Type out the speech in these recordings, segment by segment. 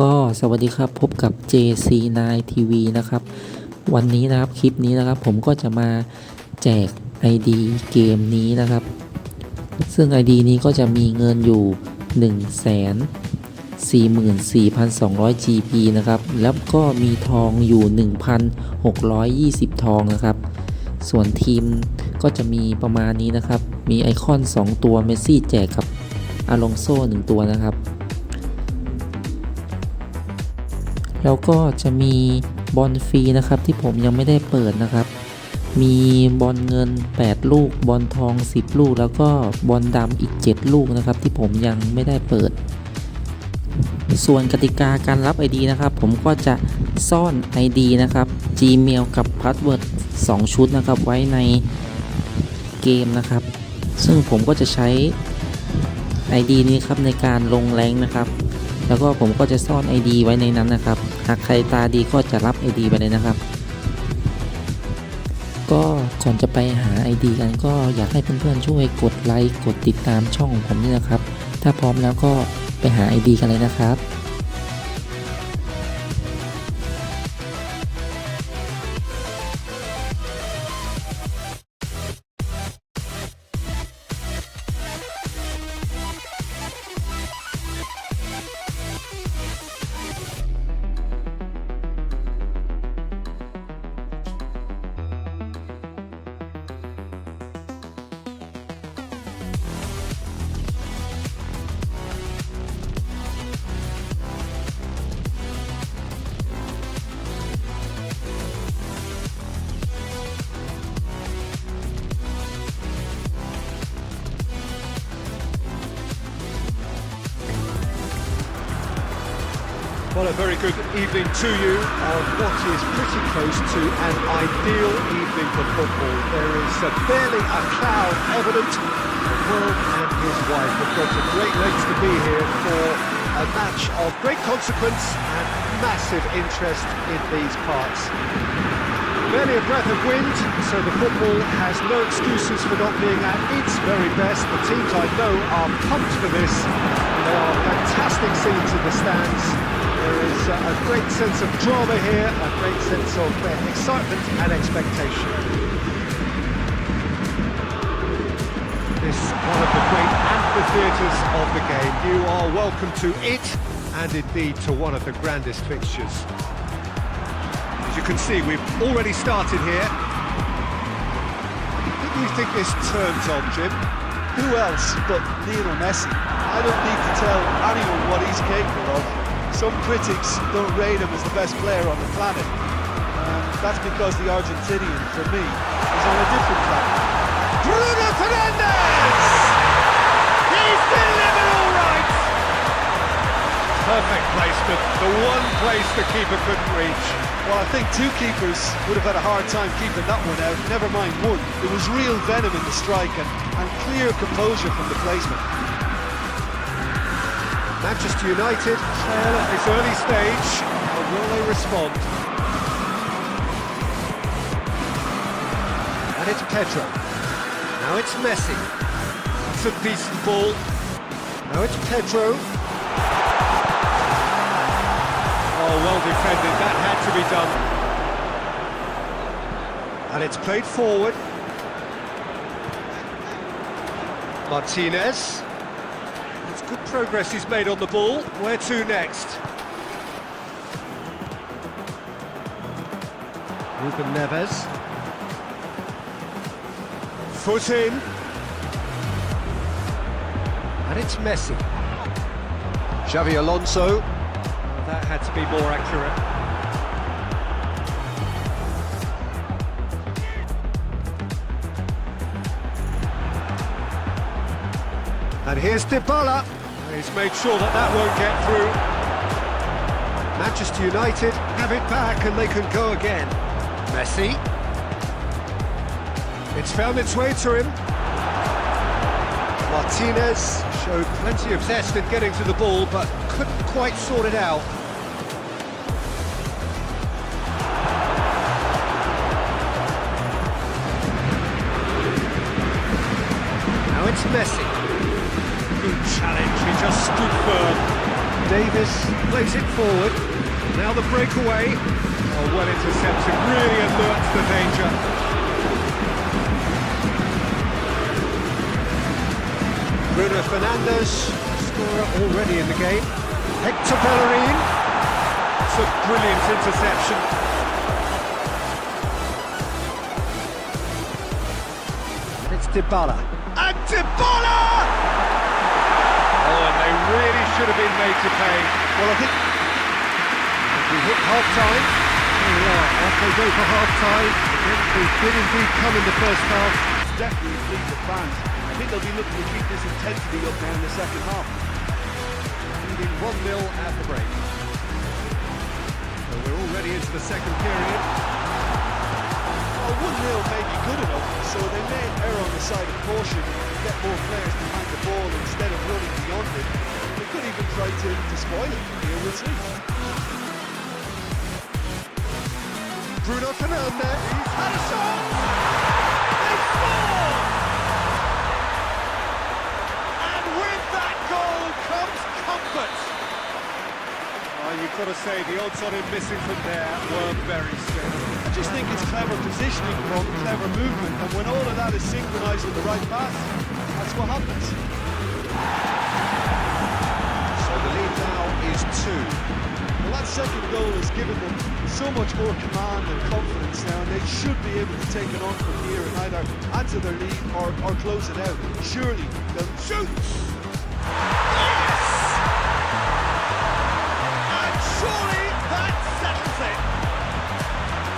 ก็สวัสดีครับพบกับ JC9 TV นะครับ วันนี้นะครับคลิปนี้นะครับผมก็จะมาแจก ID เกมนี้นะครับ ซึ่ง ID นี้ก็จะมีเงินอยู่ 1 4 4 2 0 0 GP นะครับ แล้วก็มีทองอยู่ 1,620 ทองนะครับ ส่วนทีมก็จะมีประมาณนี้นะครับ มีไอคอน 2 ตัวเมสซี่แจกกับอาลองโซ่ 1 ตัวนะครับ แล้วก็จะมีบอลฟรีนะครับที่ผมยังไม่ได้เปิดนะครับ มีบอลเงิน 8 ลูก บอลทอง 10 ลูก แล้วก็บอลดำอีก 7 ลูกนะครับ ที่ผมยังไม่ได้เปิด ส่วนกติกาการรับ ID นะครับ ผมก็จะซ่อน ID นะครับ Gmail กับ Password 2 ชุดนะครับไว้ในเกมนะครับ ซึ่งผมก็จะใช้ ID นี้ครับในการลงแรงนะครับ แล้วก็ผมก็จะซ่อน ID ไว้ในนั้นนะครับ หากใครตาดีก็จะรับ ID ไปเลยนะครับ ก็ก่อนจะไปหา ID กันก็อยากให้เพื่อนๆช่วยกดไลค์กดติดตามช่องของผมนี่นะครับ ถ้าพร้อมแล้วก็ไปหา ID กันเลยนะครับ Well, a very good evening to you on what is pretty close to an ideal evening for football. There is uh, barely a cloud evident. The world and his wife have gone to great lengths to be here for a match of great consequence and massive interest in these parts. Barely a breath of wind, so the football has no excuses for not being at its very best. The teams I know are pumped for this. There are fantastic scenes in the stands. There is uh, a great sense of drama here, a great sense of uh, excitement and expectation. This is one of the great amphitheatres of the game. You are welcome to it, and indeed to one of the grandest fixtures. As you can see, we've already started here. Who do you think this turns on, Jim? Who else but Lionel Messi? I don't need to tell anyone what he's capable of. Some critics don't rate him as the best player on the planet. Um, that's because the Argentinian, for me, is on a different planet. Bruno Fernandes! He's delivered all right! Perfect placement, the one place the keeper couldn't reach. Well, I think two keepers would have had a hard time keeping that one out, never mind one. There was real venom in the strike and, and clear composure from the placement. Manchester United trail at this early stage, but will they respond? And it's Pedro. Now it's Messi. It's a decent ball. Now it's Pedro. Oh, well defended. That had to be done. And it's played forward. Martinez. It's good progress he's made on the ball. Where to next? Ruben Neves. Foot in. And it's Messi. Xavi Alonso. Oh, that had to be more accurate. And here's Dybala. He's made sure that that won't get through. Manchester United have it back and they can go again. Messi. It's found its way to him. Martinez showed plenty of zest in getting to the ball, but couldn't quite sort it out. Now it's Messi. Challenge, he just stood firm. Davis plays it forward. Now the breakaway. Oh, well intercepted. Really alerts the danger. Bruno Fernandes, scorer already in the game. Hector Bellerin. It's a brilliant interception. It's Dybala. And Dybala! And they really should have been made to pay. Well, I think we hit half time. Here we are. Off they go for half time. They did indeed come in the first half. definitely pleased the fans. I think they'll be looking to keep this intensity up now in the second half. Leading 1 0 at the break. So we're already into the second period. Well, 1 0 may be good enough, so they may err on the side of caution and get more players behind the ball instead of running beyond it from here, we'll see. Bruno Fernandes. He's had a shot. They score! And with that goal comes comfort. Oh, you've got to say, the odds on him missing from there were very slim. I just think it's clever positioning from clever movement, and when all of that is synchronised with the right pass, that's what happens. Is two. Well, that second goal has given them so much more command and confidence now, and they should be able to take it on from here and either add to their lead or, or close it out. Surely they'll shoot. And surely that settles it.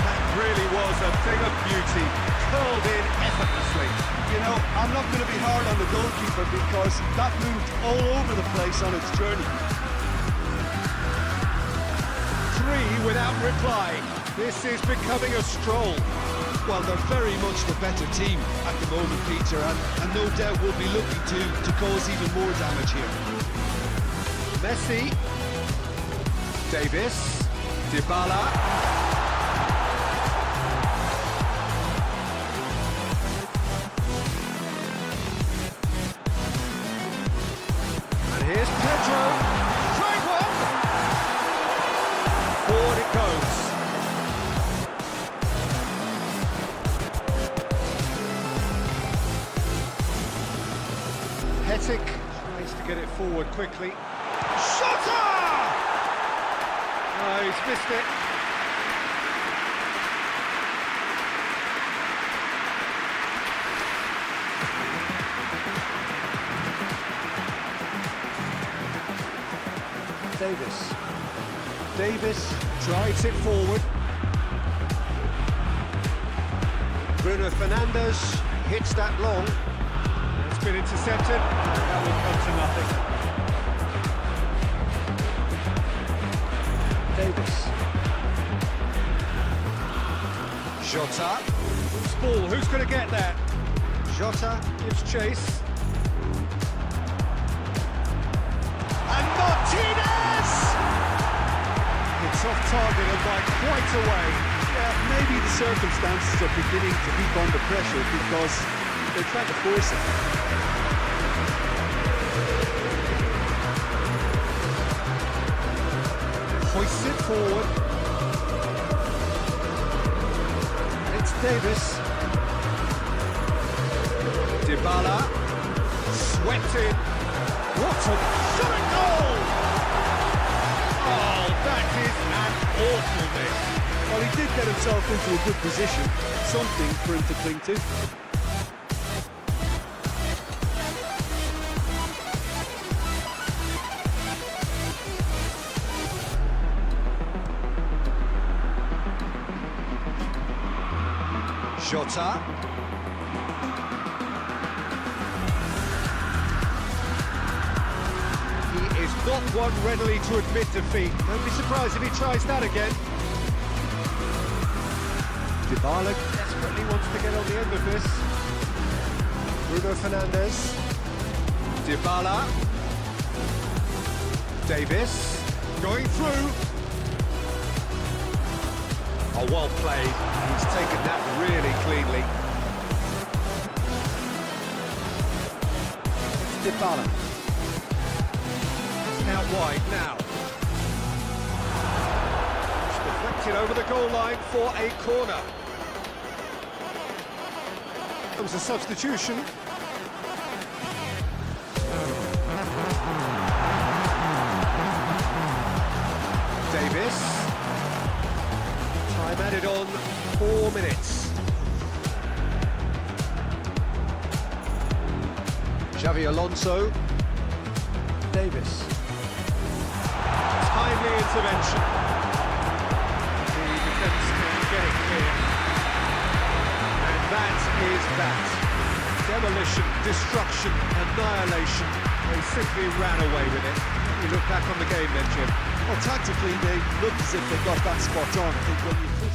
That really was a thing of beauty, curled in effortlessly. You know, I'm not going to be hard on the goalkeeper because that moved all over the place on its journey. Without reply. This is becoming a stroll. Well, they're very much the better team at the moment, Peter, and, and no doubt will be looking to, to cause even more damage here. Messi. Davis. Dybala. Forward quickly. Shotter! No, oh, he's missed it. Davis. Davis drives it forward. Bruno Fernandes hits that long. It's been intercepted. That will come to nothing. Davis. Jota. Ball. Who's going to get that? Jota gives chase. And Martinez! It's off target and by quite a way. Yeah, maybe the circumstances are beginning to heap under pressure because they're trying to force it. Hoists it forward. It's Davis. Dybala. Swept in. What a shot goal! Oh, that is an awful miss. Well, he did get himself into a good position, something for him to cling to. Jota. He is not one readily to admit defeat. Don't be surprised if he tries that again. Dybala desperately wants to get on the end of this. Bruno Fernandes. Dybala. Davis. Going through. Oh, well played. He's taken that really cleanly. Dybala. Now wide now. It's deflected over the goal line for a corner. It was a substitution. Davis. Time added on four minutes. Xavi Alonso. Davis. Timely intervention. The defence can get it clear. And that is that. Demolition, destruction, annihilation. They simply ran away with it. You look back on the game then, Jim. Well, tactically, they looked as if they got that spot on. I think when you